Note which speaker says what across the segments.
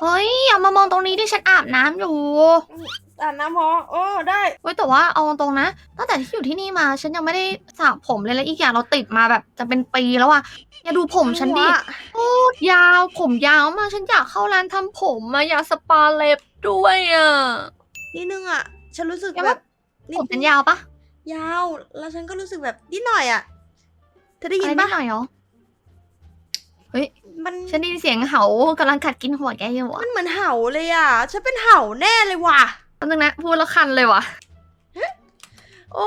Speaker 1: เฮ้ยอย่ามามองตรงนี้ที่ฉันอาบน้ำอยู่
Speaker 2: อ่านน้ำพอโอ้ได้
Speaker 1: เว้ยแต่ว่าเอาตรงๆนะตั้งแต่ที่อยู่ที่นี่มาฉันยังไม่ได้สระผมเลยและอีกอย่างเราติดมาแบบจะเป็นปีแล้วอะอย่าดูผมฉันดิ
Speaker 2: ว่า
Speaker 1: โคตรยาวผมยาวมากฉันอยากเข้าร้านทำผมมาอยากสปาเล็บด้วยอะ
Speaker 2: นิดนึงอะ ฉันรู้สึก
Speaker 1: แก
Speaker 2: แบ
Speaker 1: ว่า
Speaker 2: บนิ
Speaker 1: ผ
Speaker 2: ด
Speaker 1: มฉันยาวปะ
Speaker 2: ยาว แล้วฉันก็รู้สึกแบบนิดหน่อยอะ เธอได้ยิ
Speaker 1: อะไร
Speaker 2: น
Speaker 1: นิ
Speaker 2: ปะ
Speaker 1: ดหน่อยเหรอ
Speaker 2: มัน
Speaker 1: ฉันได้ยินเสียงเห่ากำลังกัดกินหัวแกอยู่อะ
Speaker 2: มันเหมือนเห่าเลยอะ ฉันเป็นเห่าแน่เลยว่ะ
Speaker 1: แป๊บนึงนะพูดแล้วคันเลยว่ะ
Speaker 2: โอ้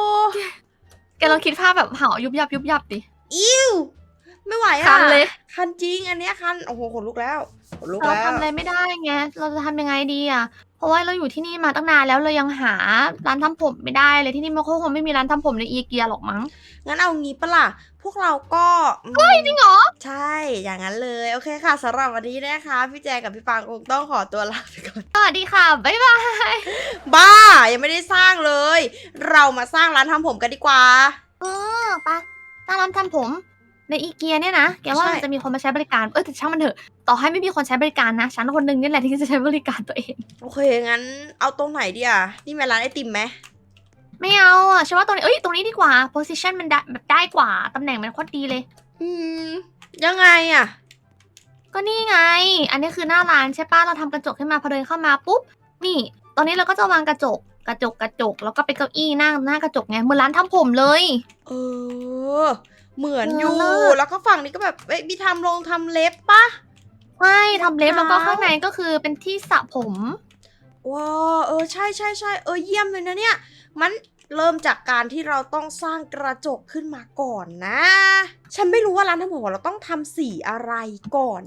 Speaker 1: แกลองคิดภาพแบบเห่ายุบยับยุบยับดิ
Speaker 2: อิว ไม่ไหวอะ
Speaker 1: คันเลย
Speaker 2: คันจริงอันเนี้ยคันโอ้โหขนลุกแล้วขนลุก
Speaker 1: เรา
Speaker 2: แล้ว
Speaker 1: ทำอะไรไม่ได้ไง เราจะทำยังไงดีอะ เพราะว่าเราอยู่ที่นี่มาตั้งนานแล้วเรายังหาร้านทำผมไม่ได้เลยที่นี่มันคงไม่มีร้านทำผมในอีเกียหรอกมั้ง
Speaker 2: งั้นเอางี้ปะล่ะ พวกเราก็เฮ้
Speaker 1: เฮ้ยจริงเหรอ
Speaker 2: ใช่ อย่างนั้นเลย โอเคค่ะสำหรับวันนี้นะคะ พี่แจงกับพี่ปางคงต้องขอตัวลาไปก่อน
Speaker 1: สวัสดีค่ะ บ๊ายบาย
Speaker 2: บ้า ยังไม่ได้สร้างเลย เรามาสร้างร้านทำผมกันดีกว่า
Speaker 1: เออไปะตั้งร้านทำผม ในอีเกียเนี่ยนะแกว่า
Speaker 2: ใช่
Speaker 1: มันจะมีคนมาใช้บริการ เออแต่ช่างมันเถอะ ต่อให้ไม่มีคนใช้บริการนะ ฉันคนหนึงนี่แหละที่จะใช้บริการตัวเอง
Speaker 2: โอเค งั้นเอาตรงไหนดีอะ นี่แม่ร้านไอติมไหม
Speaker 1: ไม่เอาอะฉันว่าตรงนี้ เอ้ย ตรงนี้ดีกว่า position มันได้แบบได้กว่า ตำแหน่งมันโคตรดีเลย
Speaker 2: อืม ยังไงอะ
Speaker 1: ก็นี่ไง อันนี้คือหน้าร้านใช่ป้ะเราทำกระจกขึ้นมาพอเดินเข้ามาปุ๊บ นี่ ตอนนี้เราก็จะวางกระจก กระจก กระจก แล้วก็เป็นเก้าอี้นั่งหน้ากระจกไง เหมือนร้านทำผมเลย
Speaker 2: เออ เหมือน
Speaker 1: เออ
Speaker 2: อยู่
Speaker 1: เลิศ
Speaker 2: แล้วก็ฝั่งนี้ก็แบบเอ้ยมีทำลงทำเล็บปะ
Speaker 1: ใช่ทำเล็บ
Speaker 2: ร
Speaker 1: แล้
Speaker 2: อ
Speaker 1: ว
Speaker 2: งเท้า
Speaker 1: ก็ข้างในก็คือเป็นที่สระผม
Speaker 2: ว้าวเออใช่ใช่ใช่เออเยี่ยมเลยนะเนี่ย มันเริ่มจากการที่เราต้องสร้างกระจกขึ้นมาก่อนนะ ฉันไม่รู้ว่าร้านทำผมของเราต้องทำสีอะไรก่อน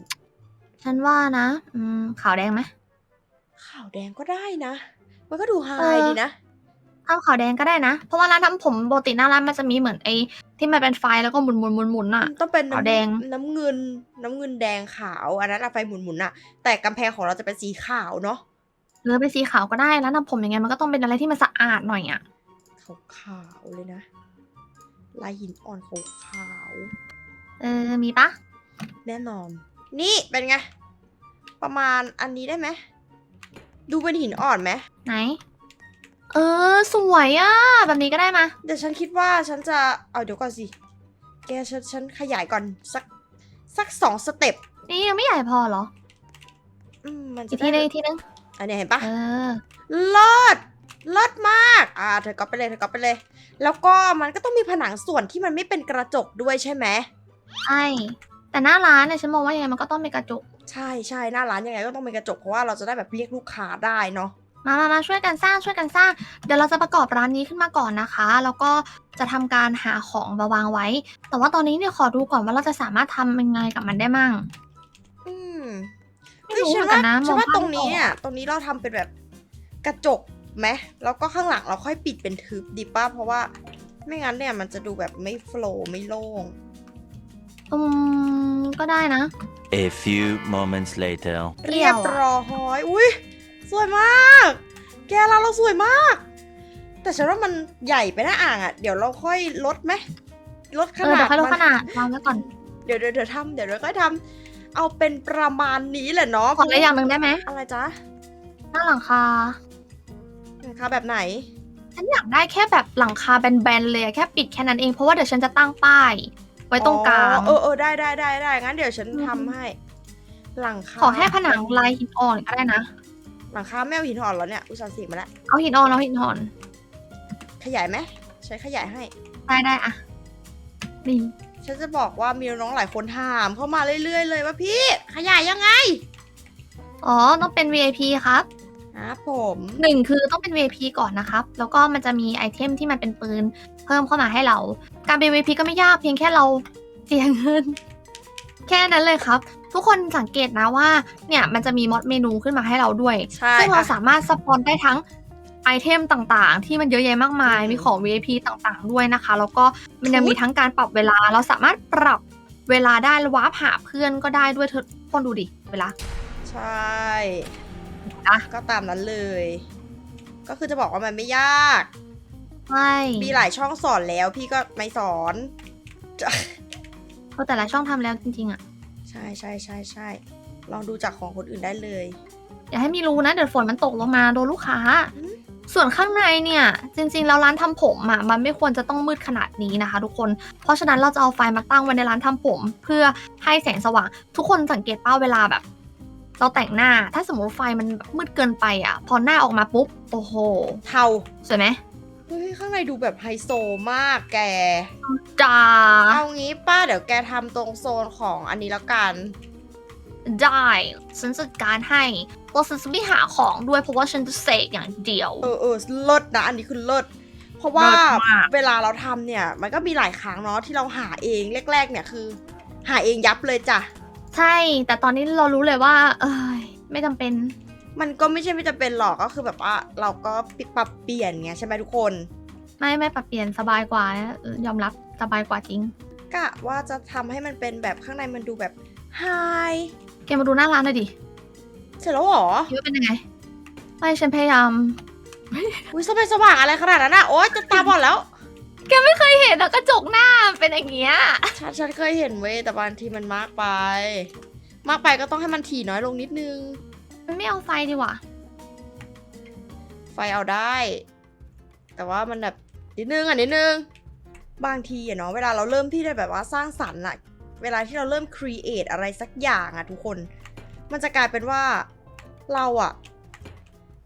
Speaker 1: ฉันว่านะ อืมขาวแดงไหม
Speaker 2: ขาวแดงก็ได้นะ มันก็ดูไฮ
Speaker 1: เออ
Speaker 2: ดีนะ
Speaker 1: เอาขาวแดงก็ได้นะ เพราะว่าร้านทำผมปกติหน้าร้านมันจะมีเหมือนไอ้ที่มันเป็นไฟแล้วก็หมุนหมุนหมุนหมุนอะ
Speaker 2: ต้องเป็น
Speaker 1: ขาวแดง
Speaker 2: น้ำน้ำเงิน น้ำเงินแดงขาวอันนั้นอะไฟหมุนๆน่ะแต่กำแพงของเราจะเป็นสีขาวเนาะ
Speaker 1: หรือเป็นสีขาวก็ได้ร้านทำผมยังไงมันก็ต้องเป็นอะไรที่มันสะอาดหน่อยอะ
Speaker 2: ขาวๆเลยนะลายหินอ่อนขาว
Speaker 1: เออมีปะ
Speaker 2: ๆแน่นอน นี่เป็นไง ประมาณอันนี้ได้ไหมดูเป็นหินอ่อนไหม
Speaker 1: ไหน เออ สวยอะ แบบนี้ก็ได้มา
Speaker 2: เดี๋ยวฉันคิดว่าฉันจะเอาเดี๋ยวก่อนสิ แกฉันฉันขยายก่อนสักสักสองสเต็ป
Speaker 1: นี่ยังไม่ใหญ่พอเหรอ
Speaker 2: อืมมัน
Speaker 1: อี
Speaker 2: จะ
Speaker 1: กทีนึงอีกทีนึง
Speaker 2: อันเนี้ยเห็นปะ
Speaker 1: เออ
Speaker 2: เลิศเลิศมาก อ่าเธอก็ไปเลยเธอก็ไปเลย แล้วก็มันก็ต้องมีผนังส่วนที่มันไม่เป็นกระจกด้วยใช่ไหม
Speaker 1: ใช่ แต่หน้าร้านเนี่ยฉันมองว่ายังไงมันก็ต้องมีกระจก
Speaker 2: ใช่ใช่หน้าร้านยังไงก็ต้องเป็นกระจกเพราะว่าเราจะได้แบบเรียกลูกค้าได้เนาะ
Speaker 1: มามามาช่วยกันสร้างช่วยกันสร้าง เดี๋ยวเราจะประกอบร้านนี้ขึ้นมาก่อนนะคะ แล้วก็จะทำการหาของมาวางไว้ แต่ว่าตอนนี้เนี่ยขอดูก่อนว่าเราจะสามารถทำยังไงกับมันได้มั่ง
Speaker 2: อืม
Speaker 1: ไม่
Speaker 2: เฮ้ย
Speaker 1: รู้
Speaker 2: ฉัน
Speaker 1: เหมือนกั
Speaker 2: ว่าน
Speaker 1: นะ
Speaker 2: ฉันว่าม
Speaker 1: องภาพ
Speaker 2: ตรงนี้
Speaker 1: ไม่ออก
Speaker 2: เนี่ยตรงนี้เราทำเป็นแบบกระจกไหมแล้วก็ข้างหลังเราค่อยปิดเป็นทึบดีป่ะเพราะว่าไม่งั้นเนี่ยมันจะดูแบบไม่โฟล์ไม่โล่ง
Speaker 1: อืมก็ได้นะ
Speaker 3: A few moments later.
Speaker 1: เปรี้
Speaker 2: เรี
Speaker 1: ย
Speaker 2: ยวบ
Speaker 1: อะ
Speaker 2: ร้อย อุ้ย สวยมาก แกร้านเราสวยมาก แต่ฉันว่ามันใหญ่ไปนะอ่างอะ เดี๋ยวเราค่อยลดไหมลดข
Speaker 1: เออ
Speaker 2: นา
Speaker 1: เดี๋ย
Speaker 2: ด
Speaker 1: วค่อยลด
Speaker 2: มั
Speaker 1: ขนาดวางไว้ก่อน
Speaker 2: เดี๋ยวเดี๋ยวเดี๋ยวทำเดี๋ยวเราค่อยทำเอาเป็นประมาณนี้แหละเนาะ
Speaker 1: ขออะไรอย่างหนึ่งได้ไหม
Speaker 2: อะไรจ๊ะ
Speaker 1: หน้าหลังคา
Speaker 2: นะคะแบบไหน
Speaker 1: ฉันอยากได้แค่แบบหลังคาแบนๆเลยอะแค่ปิดแค่นั้นเองเพราะว่าเดี๋ยวฉันจะตั้งป้าย ไว้ตรงกลาง
Speaker 2: อ๋อเออเออได้ได้ได้ได้งั้นเดี๋ยวฉันทำให้ หลังคา
Speaker 1: ขอแค่ผนังลายหินอ่อนก็ได้นะ
Speaker 2: หลังคาแมวหินอ่อนแล้วเนี่ยอุตส่าห์สีมาแล้ว
Speaker 1: เอาหินอ่อนเอาหินอ่อน
Speaker 2: ขยายไหมใช้ขยายให้
Speaker 1: ได้ได้อะนี่
Speaker 2: ฉันจะบอกว่ามีน้องๆหลายคนถามเข้ามาเรื่อย ๆ เลยว่าพี่ ขยายยังไง
Speaker 1: อ๋อต้องเป็น VIP ครับ
Speaker 2: ครับผม
Speaker 1: หนึ่งคือต้องเป็น VIP ก่อนนะครับ แล้วก็มันจะมีไอเทมที่มันเป็นปืน เพิ่มเข้ามาให้เรา การเป็น VIP ก็ไม่ยากเพียงแค่เราเสียเงิน แค่นั้นเลยครับ ทุกคนสังเกตนะว่าเนี่ยมันจะมีมอดเมนูขึ้นมาให้เราด้วย
Speaker 2: ใช่
Speaker 1: ซึ่งเรา
Speaker 2: อะ
Speaker 1: สามารถสปอนได้ทั้งไอเทมต่างๆ ที่มันเยอะแยะมากมาย
Speaker 2: อืม
Speaker 1: มีของ VIP ต่างๆ ด้วยนะคะ แล้วก็มันยังมีทั้งการปรับเวลา เราสามารถปรับเวลาได้วาร์ปหาเพื่อนก็ได้ด้วยเธอทุกคนดูดิเวลา
Speaker 2: ใช่
Speaker 1: อะ
Speaker 2: ก็ตามนั้นเลย ก็คือจะบอกว่ามันไม่ยาก
Speaker 1: ใช่
Speaker 2: มีหลายช่องสอนแล้วพี่ก็ไม่สอน
Speaker 1: เออแต่ละช่องทำแล้วจริงๆอะ
Speaker 2: ใช่ใช่ใช่ใช่ลองดูจากของคนอื่นได้เลย
Speaker 1: อย่าให้มีรูนะเดี๋ยวฝนมันตกลงมาโดนลูกค้า
Speaker 2: อืม
Speaker 1: ส่วนข้างในเนี่ยจริงๆแล้วร้านทำผมอะมันไม่ควรจะต้องมืดขนาดนี้นะคะ ทุกคน เพราะฉะนั้นเราจะเอาไฟมาตั้งไว้ในร้านทำผม เพื่อให้แสงสว่าง ทุกคนสังเกตเป้าเวลาแบบ เราแต่งหน้าถ้าสมมติไฟมันมืดเกินไปอะ พอหน้าออกมาปุ๊บโอ้โห
Speaker 2: เทา
Speaker 1: สวยไหม
Speaker 2: เฮ้ยข้างในดูแบบไฮโซมากแก
Speaker 1: จ้า
Speaker 2: เอางี้ป้าเดี๋ยวแกทำตรงโซนของอันนี้แล้วกัน
Speaker 1: ได้ฉันจัดการให้เราฉันจะไม่หาของด้วยเพราะว่าฉันจะเสกอย่างเดียว
Speaker 2: เออเออเลิศนะอันนี้คือเลิศเพราะว่า
Speaker 1: เลิศมาก
Speaker 2: เวลาเราทำเนี่ย มันก็มีหลายครั้งเนาะที่เราหาเองแรก ๆ เนี่ยคือ หาเองยับเลยจ้ะ
Speaker 1: ใช่ แต่ตอนนี้เรารู้เลยว่า เอ้ยไม่จำเป็น
Speaker 2: มันก็ไม่ใช่ไม่จะเป็นหรอกก็คือแบบว่าเราก็ปรับเปลี่ยนไงใช่ไหมทุกคน
Speaker 1: ไม่ไม่ปรับเปลี่ยนสบายกว่านะเออยอมรับสบายกว่าจริง
Speaker 2: กะว่าจะทำให้มันเป็นแบบข้างในมันดูแบบไฮ
Speaker 1: แกมาดูหน้าร้านหน่อยดิ
Speaker 2: เสร็จแล้วเหรอ
Speaker 1: คิดว่าเป็นยังไง ไม่ฉันพยายาม
Speaker 2: อุ้ยสบายสว่างอะไรขนาดนั้นอะโอ๊ยจะตาบอดแล้ว
Speaker 1: แกไม่เคยเห็นอะกระจกหน้าเป็นอย่างเงี้ย
Speaker 2: ฉันฉันเคยเห็นเว้ยแต่บางทีมันมากไป มากไปก็ต้องให้มันถี่น้อยลงนิดนึง
Speaker 1: มันไม่เอาไฟดีกว่า
Speaker 2: ไฟเอาได้ แต่ว่ามันแบบ นิดนึงอะนิดนึง บางทีอะเนาะเวลาเราเริ่มที่จะแบบว่าสร้างสรรค์อะเวลาที่เราเริ่มครีเอทอะไรสักอย่างอะทุกคน มันจะกลายเป็นว่าเราอะ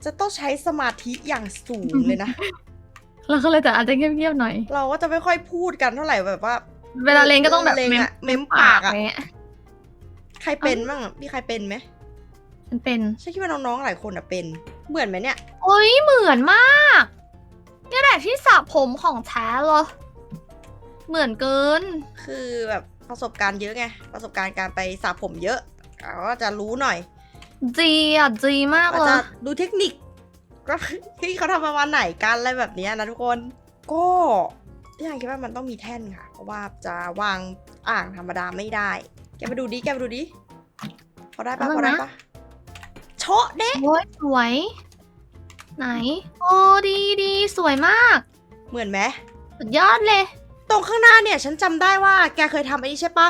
Speaker 2: จะต้องใช้สมาธิอย่างสูงเลยนะ
Speaker 1: เราก็เลยแต่อาจจะเงียบๆหน่อย
Speaker 2: เราก็จะไม่ค่อยพูดกันเท่าไหร่แบบว่า
Speaker 1: เวลาเลงก็ต้องแบบ
Speaker 2: เลง
Speaker 1: เม้ม
Speaker 2: อะเม้มปากอะ
Speaker 1: อะไรเงี้ย
Speaker 2: ใครเป็นบ้างอะมีใครเป็นไหม
Speaker 1: ฉันเป็น
Speaker 2: ฉันคิดว่าน้องๆหลายคนอะเป็น เหมือนไหมเนี่ย
Speaker 1: โอ้ยเหมือนมาก นี่แหละที่สระผมของแท้เลยเหมือนเกิน
Speaker 2: คือแบบประสบการณ์เยอะไง ประสบการณ์การไปสระผมเยอะเราก็จะรู้หน่อย
Speaker 1: จีอะจีมาก
Speaker 2: ก็
Speaker 1: เล
Speaker 2: จะ
Speaker 1: ย
Speaker 2: ดูเทคนิค ก็ที่เขาทำประมาณไหนกันอะไรแบบเนี้ยนะทุกคน ก็ที่ยังคิดว่ามันต้องมีแท่นค่ะ เพราะว่าจะวางอ่างธรรมดาไม่ได้ แกมาดูดิ แกมาดูดิพอได้ปะพอได้ปะโชะเด้
Speaker 1: โอ้ยสวย ไหน โอ้ดีดีสวยมาก
Speaker 2: เหมือนไหม
Speaker 1: สุดยอดเลย
Speaker 2: ตรงข้างหน้าเนี่ยฉันจำได้ว่าแกเคยทำไอ้นี่ใช่ปะ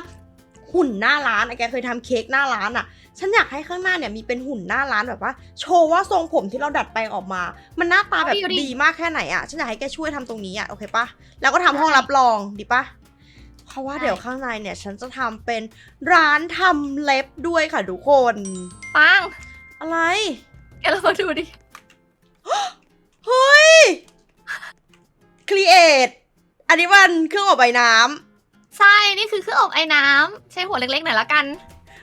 Speaker 2: หุ่นหน้าร้านอะแกเคยทำเค้กหน้าร้านอะฉันอยากให้ข้างหน้าเนี่ยมีเป็นหุ่นหน้าร้านแบบว่า โชว์ว่าทรงผมที่เราดัดแปลงออกมา มันหน้าตาแบบ
Speaker 1: เอาดิ
Speaker 2: ดีมากแค่ไหนอะฉันอยากให้แกช่วยทำตรงนี้อะโอเคปะแล้วก็ทำห้องรับรองดีปะเพราะว่าเดี๋ยวข้างในเนี่ยฉันจะทำเป็นร้านทำเล็บด้วยค่ะทุกคน
Speaker 1: ปัง
Speaker 2: อะไร
Speaker 1: แกเรามาดูดิ
Speaker 2: ครีเอทอันนี้มันเครื่องอบใบน้ำ
Speaker 1: ใช่ นี่คือเครื่องอบไอ้น้ำใช้หัวเล็กๆหน่อยละกัน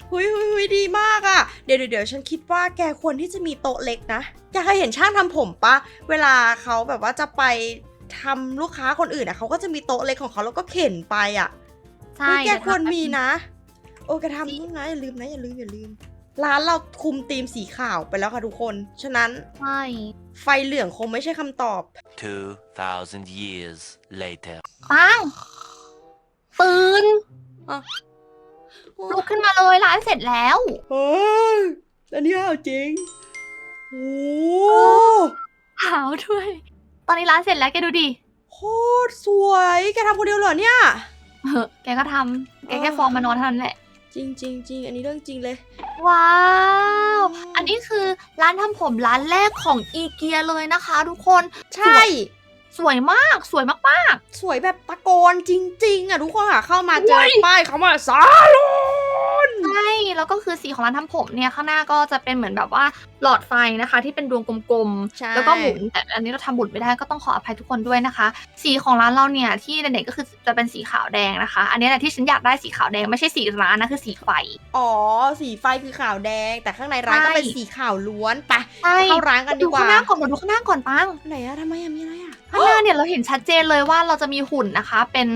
Speaker 2: หุยหุยหุยดีมากอะ่ะ เดี๋ยวเดี๋ยวเดี๋ยวฉันคิดว่าแกควรที่จะมีโต๊ะเล็กนะแกเคยเห็นช่างทำผมปะ เวลาเขาแบบว่าจะไปทำลูกค้าคนอื่นอะ่ะเขาก็จะมีโต๊ะเล็กของเขาแล้วก็เข็นไปอะ่ะ
Speaker 1: ใช่
Speaker 2: เฮ้ยแก
Speaker 1: เดี๋ย
Speaker 2: ควร
Speaker 1: ทำ
Speaker 2: มีนะ โอ้แกทำนี่นะอย่าลืมนะอย่าลืมอย่าลืม ร้านเราคุมธีมสีขาวไปแล้วค่ะทุกคน ฉะนั้น
Speaker 1: ใช่
Speaker 2: ไฟเหลืองคงไม่ใช่คำตอบ
Speaker 3: 2,000 years later.
Speaker 1: ปังปืน
Speaker 2: อะ
Speaker 1: ลุกขึ้นมาเลยร้านเสร็จแล้ว
Speaker 2: เฮ้ยอันนี้เอาจริง โอ้
Speaker 1: ขาวด้วย ตอนนี้ร้านเสร็จแล้วแกดูดิ
Speaker 2: โคตรสวย แกทำคนเดียวเหรอเนี่ย
Speaker 1: เฮ้แกก็ทำแกแค่ฟอร์มมานอนเท่านั้นแหละ
Speaker 2: จริงจริงจริงอันนี้เรื่องจริงเลย
Speaker 1: ว้าว อันนี้คือร้านทำผมร้านแรกของอีเกียเลยนะคะ ทุกคน
Speaker 2: ใช่
Speaker 1: สวยมากสวยมาก
Speaker 2: สวยแบบตะโกนจริง ๆอะทุกคนค่ะเข้ามาเจ
Speaker 1: โอ้
Speaker 2: อยป้ายเขามาซาลอน
Speaker 1: ๆใช่ แล้วก็คือสีของร้านทำผมเนี่ยข้างหน้าก็จะเป็นเหมือนแบบว่าหลอดไฟนะคะ ที่เป็นดวงกลม
Speaker 2: ใช่
Speaker 1: ๆแล้วก็หมุนแต่อันนี้เราทำหมุนไม่ได้ก็ต้องขออภัยทุกคนด้วยนะคะ สีของร้านเราเนี่ยที่เด่นๆก็คือจะเป็นสีขาวแดงนะคะ อันนี้แหละที่ฉันอยากได้สีขาวแดงไม่ใช่สีร้านนะคือสีไฟ
Speaker 2: อ๋อ สีไฟคือขาวแดง แต่ข้างในร้านก็เป็น
Speaker 1: ใช่
Speaker 2: สีขาวล้วนไป
Speaker 1: ใช่
Speaker 2: เข้าร้านกันดี
Speaker 1: ดู
Speaker 2: กว่า
Speaker 1: ข้างหน้าก่อนมาดูข้างหน้าก่อนปัง
Speaker 2: ไหนอะทำไมอะมีอะไรอะ
Speaker 1: ข้างหน้าเนี่ยเราเห็นชัดเจนเลยว่าเราจะมีหุ่นนะคะ เป็น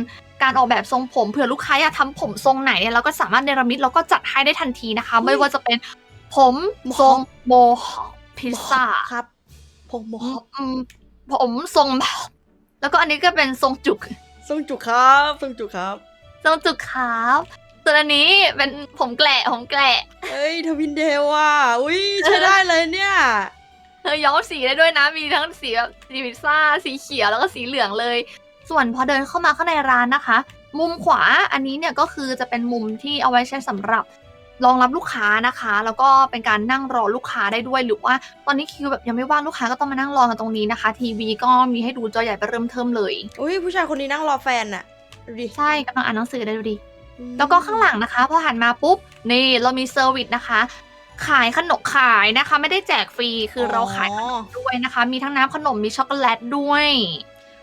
Speaker 1: การออกแบบทรงผมเผื่อลูกค้าอยากทำผมทรงไหนเนี่ยเราก็สามารถเนรมิตแล้วก็จัดให้ได้ทันทีนะคะ ไม่ว่าจะเป็นผมทรงโมฮอคพิซซ่า
Speaker 2: ครับผมโม
Speaker 1: อืมอืมผมทรงแล้วก็อันนี้ก็เป็นทรงจุก
Speaker 2: ทรงจุกครับทรงจุกครับ
Speaker 1: ทรงจุกครับส่วนอันนี้เป็นผมแกละผมแกละ
Speaker 2: เอ้ยทวินเดลอะอุ้ยใช้ได้เลยเนี่ย
Speaker 1: เธอย้อมสีได้ด้วยนะ มีทั้งสีแบบสีพิซซ่าสีเขียวแล้วก็สีเหลืองเลย ส่วนพอเดินเข้ามาข้างในร้านนะคะ มุมขวาอันนี้เนี่ยก็คือจะเป็นมุมที่เอาไว้ใช้สำหรับรองรับลูกค้านะคะ แล้วก็เป็นการนั่งรอลูกค้าได้ด้วยหรือว่าตอนนี้คิวแบบยังไม่ว่างลูกค้าก็ต้องมานั่งรอกันตรงนี้นะคะ ทีวีก็มีให้ดูจอใหญ่ไปเริ่มเทิมเลย
Speaker 2: อุ้ยผู้ชายคนนี้นั่งรอแฟนน่ะดูดิ
Speaker 1: ใช่กำลังอ่านหนังสือได้ดูดิ
Speaker 2: อืม
Speaker 1: แล้วก็ข้างหลังนะคะพอหันมาปุ๊บนี่เรามีเซอร์วิสนะคะ ขายขนมขายนะคะ ไม่ได้แจกฟรีคือเราขายขนมด้วยนะคะ มีทั้งน้ำขนมมีช็อกโกแลตด้วย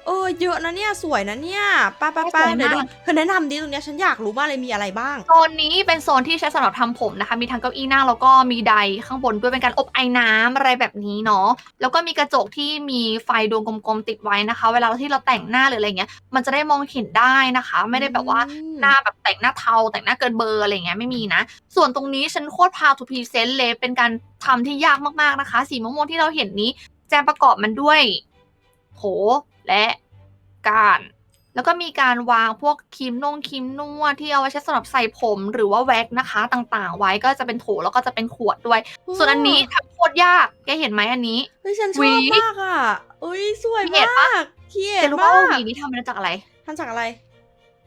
Speaker 2: เออเยอะนะเนี่ยสวยนะเนี่ยป้าป้า
Speaker 1: ส
Speaker 2: ป้า
Speaker 1: วยมาก
Speaker 2: เดี๋ยวดูเธอแนะนำดิตรงเนี้ยฉันอยากรู้มากเลยมีอะไรบ้าง
Speaker 1: โซนนี้เป็นโซนที่ใช้สำหรับทำผมนะคะ มีทั้งเก้าอี้นั่งแล้วก็มีไดร์ข้างบนด้วยเป็นการอบไอ้น้ำอะไรแบบนี้เนาะ แล้วก็มีกระจกที่มีไฟดวงกลมๆติดไว้นะคะ เวลาที่เราแต่งหน้าหรืออะไรเงี้ย มันจะได้มองเห็นได้นะคะ ไม่ได้แบบว่า
Speaker 2: อืม
Speaker 1: หน้าแบบแต่งหน้าเทาแต่งหน้าเกินเบอร์อะไรเงี้ยไม่มีนะ ส่วนตรงนี้ฉันโคตรพาวทูพีเซนเลยเป็นการทำที่ยากมากๆนะคะ สีม่วงๆที่เราเห็นนี้แจมประกอบมันด้วยโถ และก้าน แล้วก็มีการวางพวกครีมนงครีมนวดที่เอาไว้ใช้สำหรับใส่ผมหรือว่าแว็กนะคะ ต่างๆ ไว้ก็จะเป็นโถแล้วก็จะเป็นขวดด้วย ส่วนอันนี้ทำโคตรยาก แกเห็นไหมอันนี้
Speaker 2: เฮ้ยฉันช
Speaker 1: หวี
Speaker 2: อบมากอะเอ้ยสวย
Speaker 1: เห็น
Speaker 2: มา
Speaker 1: ปะ
Speaker 2: กเขีย
Speaker 1: แก
Speaker 2: น
Speaker 1: รู้
Speaker 2: มา
Speaker 1: ป่าวว่ากหวีนี้ทำมาจากอะไร
Speaker 2: ทำจากอะไร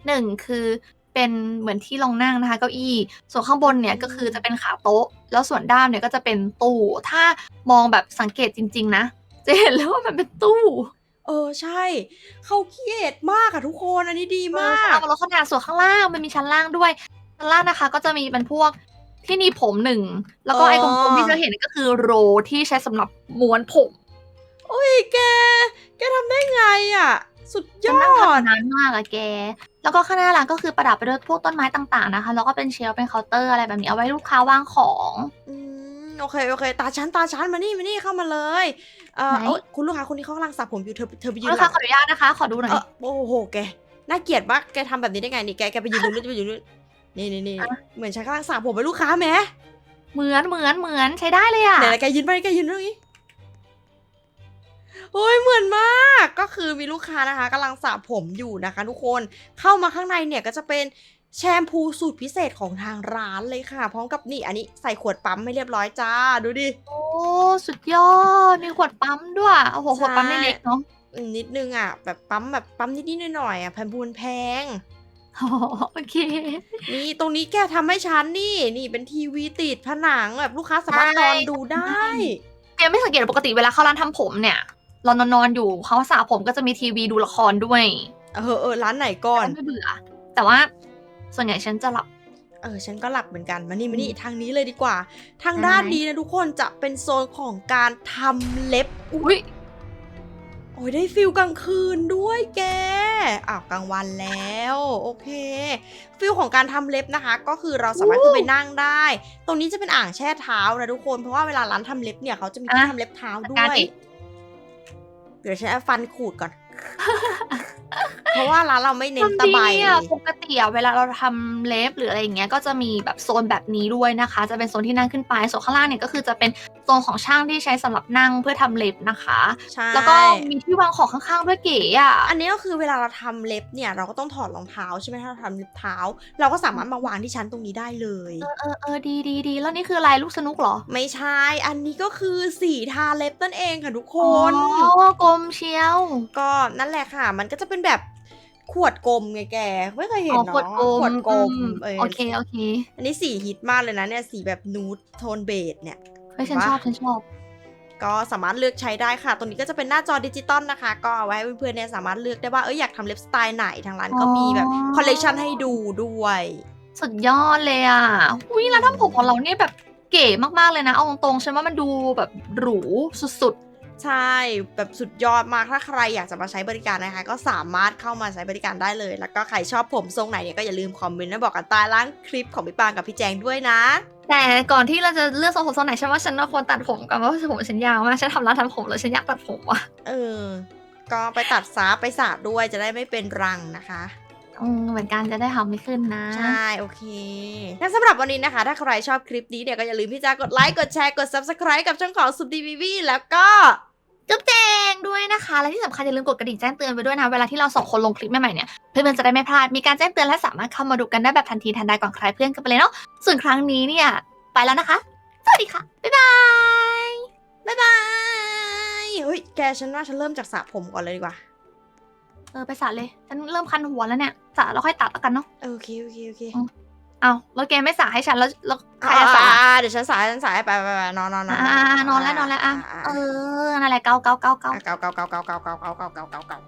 Speaker 1: หนึ่งคือเป็นเหมือนที่รองนั่งนะคะเก้าอี้ ส่วนข้างบนเนี่ยก็คือจะเป็นขาโต๊ะ แล้วส่วนด้ามเนี่ยก็จะเป็นตู้ ถ้ามองแบบสังเกตจริง ๆ นะ จะเห็นเลยว่ามันเป็นตู้
Speaker 2: เออ ใช่ เขาเขียดมากอะทุกคน อันนี้ดีมาก
Speaker 1: เอามาลดขนาดส่วนข้างล่างมันมีชั้นล่างด้วย ชั้นล่างนะคะ ก็จะมีเป็นพวกที่หนีบผมหนึ่ง แล้วก็
Speaker 2: อ๋อ
Speaker 1: ไอ้กลมๆที่เราเห็นก็คือโรลที่ใช้สำหรับม้วนผม
Speaker 2: โอ้ยแก แกทำได้ไงอะสุดย
Speaker 1: ฉัน
Speaker 2: อ
Speaker 1: นั่ง
Speaker 2: ด
Speaker 1: ทำนานมากอะแก แล้วก็ข้างหน้าร้านก็คือประดับไปด้วยพวกต้นไม้ต่างๆนะคะ แล้วก็เป็นเชลฟ์เป็นเคาน์เตอร์อะไรแบบนี้เอาไว้ลูกค้าวางของ
Speaker 2: อืม โอเคโอเค ตาชั้นตาชั้นมานี่มานี่เข้ามาเลยเออ
Speaker 1: ไหน
Speaker 2: เอ้ยคุณลูกค้าคนนี้เขากำลังสระผมอยู่เธอเธอไปยืน
Speaker 1: ลูก
Speaker 2: ห
Speaker 1: ค้า
Speaker 2: ลัง
Speaker 1: ขออนุญาตนะคะ ขอดูหน่อย
Speaker 2: เออโอ้โหแกน่าเกลียดมากแกทำแบบนี้ได้ไงนี่แกแกไปยืนตรงนู้นจะไปยืนตรงนู้นนี่นี่นี่เหมือนฉันกำลังสระผมเป็นลูกค้าไหม
Speaker 1: เหมือนเหมือนเหมือนใช้ได้เลยอะ
Speaker 2: ไหนๆแกยืนไปแกยืนตรงนี้โอ้ยเหมือนมากก็คือมีลูกค้านะคะกำลังสระผมอยู่นะคะ ทุกคนเข้ามาข้างในเนี่ยก็จะเป็น แชมพูสูตรพิเศษของทางร้านเลยค่ะ พร้อมกับนี่อันนี้ใส่ขวดปั๊มไม่เรียบร้อยจ้าดูดิ
Speaker 1: โอ้ สุดยอด มีขวดปั๊มด้วย โอ้โห ขวดปั๊มไม่เล็กเนาะ
Speaker 2: อืมนิดนึงอะ แบบปั๊มแบบปั๊มนิดๆหน่อยๆอะแพงบูนแพง
Speaker 1: อ๋อโอเค
Speaker 2: นี่ตรงนี้แกทำให้ฉันนี่ นี่เป็นทีวีติดผนังแบบลูกค้าสามารถนอนดูได้
Speaker 1: เปียไม่สังเกตปกติเวลาเข้าร้านทำผมเนี่ย เรานอนๆอยู่เขาสระผมก็จะมีทีวีดูละครด้วย
Speaker 2: เออเออร้านไหนก่อน
Speaker 1: ไม่เบื่อ แต่ว่า ส่วนใหญ่ฉันจะหลับ
Speaker 2: เออฉันก็หลับเหมือนกันมานี่มานี่
Speaker 1: อืม
Speaker 2: ทางนี้เลยดีกว่า ทาง
Speaker 1: ได้
Speaker 2: ด้านนี้นะทุกคนจะเป็นโซนของการทำเล็บ
Speaker 1: อุ้ย
Speaker 2: โอ้ยได้ฟิลกลางคืนด้วยแกอ้าวกลางวันแล้ว โอเค ฟิลของการทำเล็บนะคะ ก็คือเราสามารถขึ้นไปนั่งได้ ตรงนี้จะเป็นอ่างแช่เท้านะทุกคนเพราะว่าเวลาร้านทำเล็บเนี่ยเขาจะมีที่
Speaker 1: อะ
Speaker 2: ทำเล็บเท้าด้
Speaker 1: จัด
Speaker 2: ว
Speaker 1: การ
Speaker 2: ย
Speaker 1: ดิ
Speaker 2: เดี๋ยวฉันเอาฟันขูดก่อน เพราะว่าร้านเราไม่เน้นตะไบ
Speaker 1: อะปกติอะเวลาเราทำเล็บหรืออะไรอย่างเงี้ยก็จะมีแบบโซนแบบนี้ด้วยนะคะ จะเป็นโซนที่นั่งขึ้นไปโซนข้างล่างเนี่ยก็คือจะเป็น โซนของช่างที่ใช้สำหรับนั่งเพื่อทำเล็บนะคะ
Speaker 2: ใช่
Speaker 1: แล้วก็มีที่วางของข้างๆด้วยเก๋อะ
Speaker 2: อันนี้ก็คือเวลาเราทำเล็บเนี่ยเราก็ต้องถอดรองเท้าใช่ไหมถ้าเราทำเล็บเท้า เราก็สามารถมาวางที่ชั้นตรงนี้ได้เลย
Speaker 1: เออเออเออดีดีดีแล้วนี่คืออะไรลูกสนุกเหรอ
Speaker 2: ไม่ใช่ อันนี้ก็คือสีทาเล็บนั่นเองค่ะทุกค
Speaker 1: อ๋อนกลมเชียว
Speaker 2: ก็นั่นแหละค่ะ มันก็จะเป็นแบบขวดกลมไงแก ไม่เคยเห็น
Speaker 1: อ๋อ
Speaker 2: เนาะ
Speaker 1: ขวดกลม
Speaker 2: ขวดกลม
Speaker 1: อื
Speaker 2: เออ
Speaker 1: โอเคโอเค
Speaker 2: อันนี้สีฮิตมากเลยนะเนี่ยสีแบบนูดโทนเบจเนี่ย
Speaker 1: เฮ้ยฉันชอบฉันชอบ
Speaker 2: ก็สามารถเลือกใช้ได้ค่ะ ตรงนี้ก็จะเป็นหน้าจอดิจิตอลนะคะ ก็เอาไว้ให้เพื่อนๆเนี่ยสามารถเลือกได้ว่าเอยอยากทำเล็บสไตล์ไหนทางร้านก็มีแบบ
Speaker 1: อ๋อ
Speaker 2: คอลเลกชันให้ดูด้วย
Speaker 1: สุดยอดเลยอะอุ้ยร้านทำผมของเราเนี่ยแบบเก๋มากๆเลยนะ เอาตรงๆฉันว่ามันดูแบบหรูสุด
Speaker 2: ใช่แบบสุดยอดมากถ้าใครอยากจะมาใช้บริการนะคะ ก็สามารถเข้ามาใช้บริการได้เลย แล้วก็ใครชอบผมทรงไหนเนี่ยก็อย่าลืมคอมเมนต์มาบอกกันใต้ล่างคลิปของพี่ปางกับพี่แจงด้วยนะ
Speaker 1: ๆแต่ก่อนที่เราจะเลือกทรงผมทรงไหนฉันว่าฉันควรตัดผมก่อนเพราะว่าผมฉันยาวมากฉันทำร้านทำผมแล้วฉันอยากตัดผมว่ะ
Speaker 2: เออ ก็ไปตัดซาไปสระด้วยจะได้ไม่เป็นรังนะคะ
Speaker 1: อืมเหมือนกันจะได้ทำไม่ขึ้นนะ
Speaker 2: ใช่ โอเคงั้นสำหรับวันนี้นะคะ ถ้าใครชอบคลิปนี้เนี่ยก็อย่าลืมที่จะกดไลค์ กดแชร์ กด subscribe กับช่องของสุดดีวีวีแล้วก็
Speaker 1: จุ๊บแจงด้วยนะคะ และที่สำคัญอย่าลืมกดกระดิ่งแจ้งเตือนไปด้วยนะ เวลาที่เราสองคนลงคลิปใหม่ๆเนี่ย เพื่อนๆจะได้ไม่พลาด มีการแจ้งเตือนและสามารถเข้ามาดูกันได้แบบทันทีทันใดก่อนใครเพื่อนกันไปเลยเนาะ ส่วนครั้งนี้เนี่ยไปแล้วนะคะ สวัสดีค่ะ บ๊ายบาย
Speaker 2: บ๊ายบาย เฮ้ย แกฉันว่าฉันเริ่มจากสระผมก่อนเลยดีกว่า
Speaker 1: เออไปสระเลยฉันเริ่มคันหัวแล้วเนี่ยสระแล้วค่อยตัดแล้วกันเนาะ
Speaker 2: โอเคโอเคโอเค
Speaker 1: อืมเอาแล้วแกไม่สาให้ฉันแล้วแล้วใคร
Speaker 2: อ่า
Speaker 1: จะสา
Speaker 2: อ่าเดี๋ยวฉันสายฉันสายไปไปไปนอนนอนนอน
Speaker 1: อ่านอนแล้วนอนแล้วอะเออนั่นแหละเกาเกาเกาเกา
Speaker 2: เกาเกาเกาเกาเกาเกาเกาเกาเกาเกา